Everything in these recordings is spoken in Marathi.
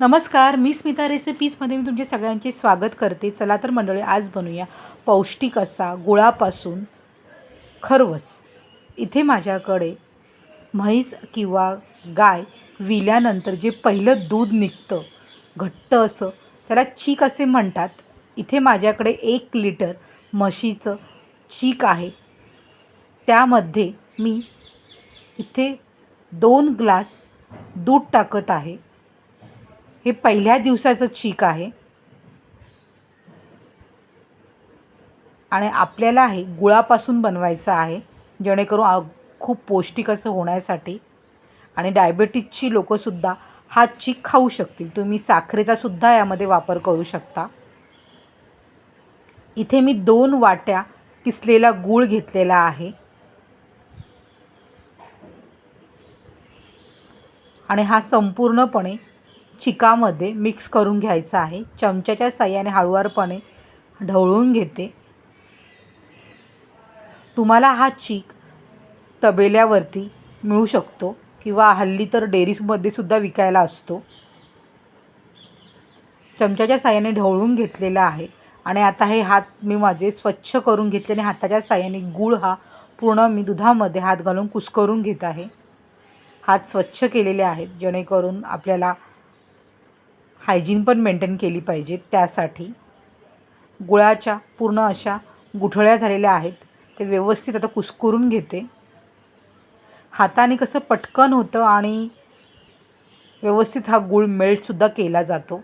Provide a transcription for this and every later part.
नमस्कार मी स्मिता रेसिपीजमध्ये मी तुमचे सगळ्यांचे स्वागत करते. चला तर मंडळी आज बनवूया पौष्टिक असा गुळापासून खरवस. इथे माझ्याकडे म्हैस किंवा गाय विल्यानंतर जे पहिलं दूध निघतं घट्ट असं त्याला चीक असे म्हणतात. इथे माझ्याकडे एक लिटर म्हशीचं चीक आहे. त्यामध्ये मी इथे दोन ग्लास दूध टाकत आहे. हे पहिल्या दिवसाचं चीक आहे. आणि आपल्याला हे गुळापासून बनवायचं आहे जेणेकरून खूप पौष्टिक असं होण्यासाठी. आणि डायबेटीजची लोकंसुद्धा हा चीक खाऊ शकतील. तुम्ही साखरेचासुद्धा यामध्ये वापर करू शकता. इथे मी दोन वाट्या किसलेला गूळ घेतलेला आहे. आणि हा संपूर्णपणे चिकामध्ये मिक्स करून घ्यायचं आहे. चमच्याच्या साह्याने हळूवारपणे ढवळून घेते. तुम्हाला हा चीक तबेल्यावरती मिळू शकतो किंवा हल्ली तर डेअरीजमध्ये सुद्धा विकायला असतो. चमच्याच्या साह्याने ढवळून घेतलेला आहे आणि आता हे हात मी माझे स्वच्छ करून घेतले आणि हाताच्या साह्याने गूळ हा पूर्ण मी दुधामध्ये हात घालून कुस्करून घेत आहे. हात स्वच्छ केलेले आहेत जेणेकरून आपल्याला हायजीन पण मेंटेन केली पाहिजे त्यासाठी. गुळाच्या पूर्ण अशा गुठळ्या झालेल्या आहेत ते व्यवस्थित आता कुस्करून घेते. हाताने कसं पटकन होतं आणि व्यवस्थित हा गूळ मेल्टसुद्धा केला जातो.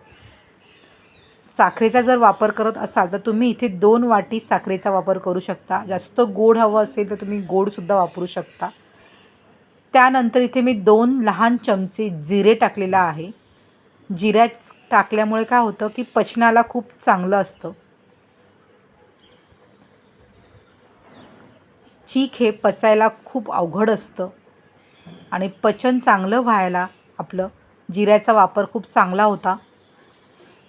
साखरेचा जर वापर करत असाल तर तुम्ही इथे दोन वाटी साखरेचा वापर करू शकता. जास्त गोड हवं असेल तर तुम्ही गोडसुद्धा वापरू शकता. त्यानंतर इथे मी दोन लहान चमचे जिरे टाकलेला आहे. जिऱ्या टाकल्यामुळे काय होतं की पचनाला खूप चांगलं असतं. चीक हे पचायला खूप अवघड असतं. आणि पचन चांगलं व्हायला आपलं जिऱ्याचा वापर खूप चांगला होता.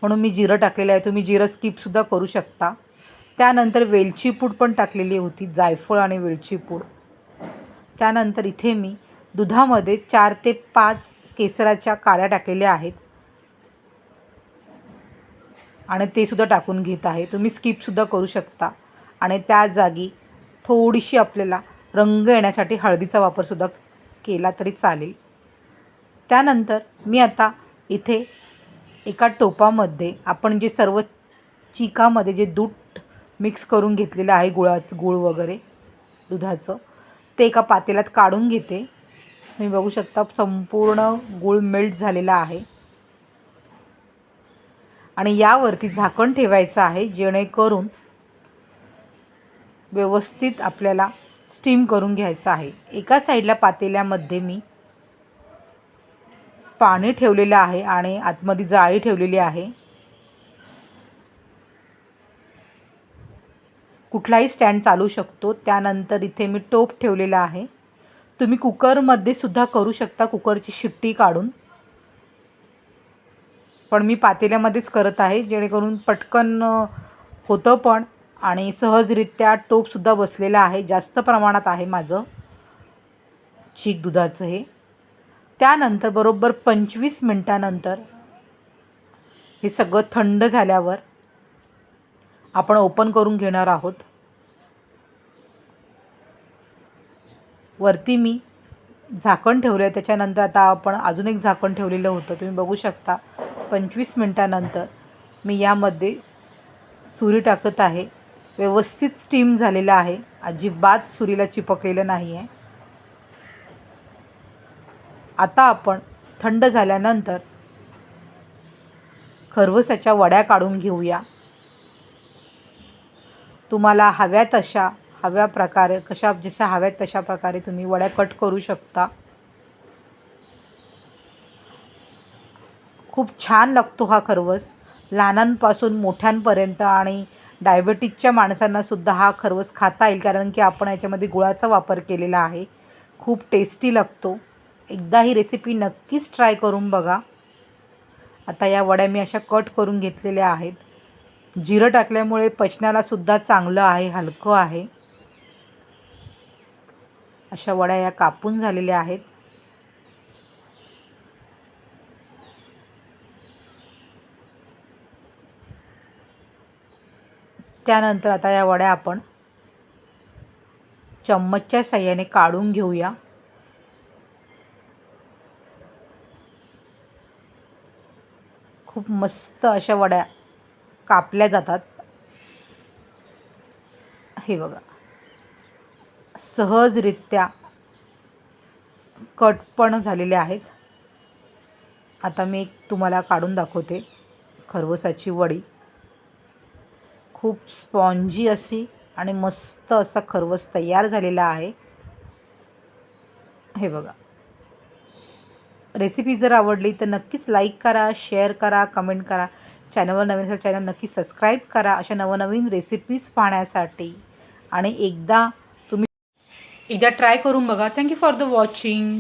म्हणून मी जिरं टाकलेलं आहे. तुम्ही जिरं स्किपसुद्धा करू शकता. त्यानंतर वेलची पूड पण टाकलेली होती. जायफळ आणि वेलची पूड. त्यानंतर इथे मी दुधामध्ये चार ते पाच केसराच्या काड्या टाकलेल्या आहेत. आणि ते सुद्धा टाकून घेत आहे. तुम्ही स्किपसुद्धा करू शकता. आणि त्या जागी थोडीशी आपल्याला रंग येण्यासाठी हळदीचा वापरसुद्धा केला तरी चालेल. त्यानंतर मी आता इथे एका टोपामध्ये आपण जे सर्व चिकामध्ये जे दूध मिक्स करून घेतलेलं आहे गुळाचं गुळ वगैरे दुधाचं ते एका पातेल्यात काढून घेते. तुम्ही बघू शकता संपूर्ण गूळ मेल्ट झालेला आहे. आणि यावरती झाकण ठेवायचं आहे जेणेकरून व्यवस्थित आपल्याला स्टीम करून घ्यायचं आहे. एका साईडला पातेल्यामध्ये मी पाणी ठेवलेलं आहे आणि आतमध्ये जाळी ठेवलेली आहे. कुठलाही स्टँड चालू शकतो त्यानंतर इथे मी टोप ठेवलेला आहे. तुम्ही कुकरमध्ये सुद्धा करू शकता कुकरची शिट्टी काढून. पण मी पातेल्यामध्येच करत आहे जेणेकरून पटकन होतं पण. आणि सहजरित्या टोपसुद्धा बसलेलं आहे जास्त प्रमाणात आहे माझं. चीक दुधाचं हे. त्यानंतर बरोबर पंचवीस मिनटानंतर हे सगळं थंड झाल्यावर आपण ओपन करून घेणार आहोत. वरती मी झाकण ठेवलं आहे त्याच्यानंतर आता आपण अजून एक झाकण ठेवलेलं होतं तुम्ही बघू शकता. पंचवीस मिनटानंतर मी यामध्ये सुरी टाकत आहे. व्यवस्थित स्टीम झालेलं आहे. अजिबात सुरीला चिपकलेलं नाही आहे आता आपण थंड झाल्यानंतर खरवसाच्या वड्या काढून घेऊया. तुम्हाला हव्या तशा हव्या प्रकारे कशा जशा हव्यात तशा प्रकारे तुम्ही वड्या कट करू शकता. खूप छान लागतो हा खरवस. लहानांपासून मोठ्यांपर्यंत आणि डायबेटीजच्या माणसांनासुद्धा हा खरवस खाता येईल कारण की आपण याच्यामध्ये गुळाचा वापर केलेला आहे. खूप टेस्टी लागतो. एकदा ही रेसिपी नक्कीच ट्राय करून बघा. आता या वड्या मी अशा कट करून घेतलेल्या आहेत. जिरं टाकल्यामुळे पचनालासुद्धा चांगलं आहे हलकं आहे. अशा वड्या या कापून झालेल्या आहेत. त्यानंतर आता या वड्या आपण चम्मचच्या साह्याने काढून घेऊया. खूप मस्त अशा वड्या कापल्या जातात. हे बघा. सहजरित्या कट पण झालेले आहेत. आता मी तुम्हाला काढून दाखवते खरवसाची वडी. खूप स्पॉन्जी अशी आणि मस्त असा खरवस तयार झालेला आहे. हे बघा. रेसिपी जर आवडली तर नक्कीच लाईक करा शेअर करा कमेंट करा. चॅनलवर नवीन असेल चॅनल नक्की सबस्क्राईब करा. अशा नवनवीन रेसिपीज पाहण्यासाठी. आणि एकदा तुम्ही एकदा ट्राय करून बघा. Thank you for the watching